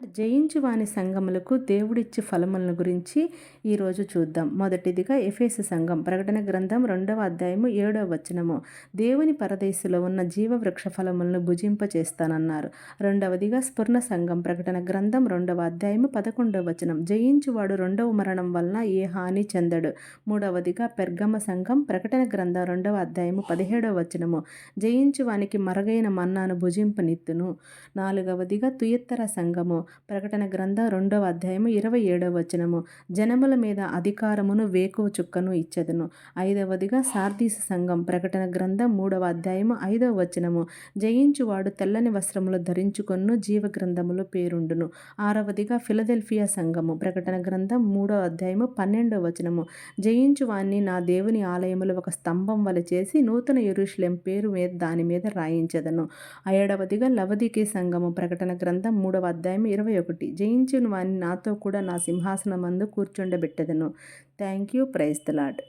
జయించు వాని సంఘములకు దేవుడిచ్చి ఫలములను గురించి ఈరోజు చూద్దాం. మొదటిదిగా ఎఫేసు సంఘం ప్రకటన గ్రంథం రెండవ అధ్యాయము ఏడవ వచనము. దేవుని పరదేశంలో ఉన్న జీవవృక్ష ఫలములను భుజింపచేస్తానన్నారు. రెండవదిగా స్ఫుర్ణ సంఘం ప్రకటన గ్రంథం రెండవ అధ్యాయము పదకొండవ వచనం. జయించువాడు రెండవ మరణం వలన ఏ హాని చెందడు. మూడవదిగా పెర్గమ సంఘం ప్రకటన గ్రంథం రెండవ అధ్యాయము పదిహేడవ వచనము. జయించువానికి మరుగైన మన్నాను భుజింపనిత్తును నాలుగవదిగా తుయత్తర సంఘము. ప్రకటన గ్రంథం రెండవ అధ్యాయము ఇరవై ఏడవ వచనము. జనముల మీద అధికారమును వేకువ చుక్కను ఇచ్చదును. ఐదవదిగా సార్దీస సంఘం ప్రకటన గ్రంథం మూడవ అధ్యాయము ఐదవ వచనము. జయించువాడు తెల్లని వస్త్రములు ధరించుకొను జీవ గ్రంథములో పేరుండును. ఆరవదిగా ఫిలదెల్ఫియా సంఘము ప్రకటన గ్రంథం మూడవ అధ్యాయము పన్నెండవ వచనము. జయించువాన్ని నా దేవుని ఆలయములు ఒక స్తంభం వల చేసి నూతన ఎరుషులెం పేరు మీద దాని మీద రాయించదను. ఏడవదిగా లవదికే సంఘము ప్రకటన గ్రంథం మూడవ అధ్యాయం ఇరవై ఒకటి. జయించిన వాణ్ణి నాతో కూడా నా సింహాసనమందు కూర్చుండబెట్టెదను. Thank you praise the Lord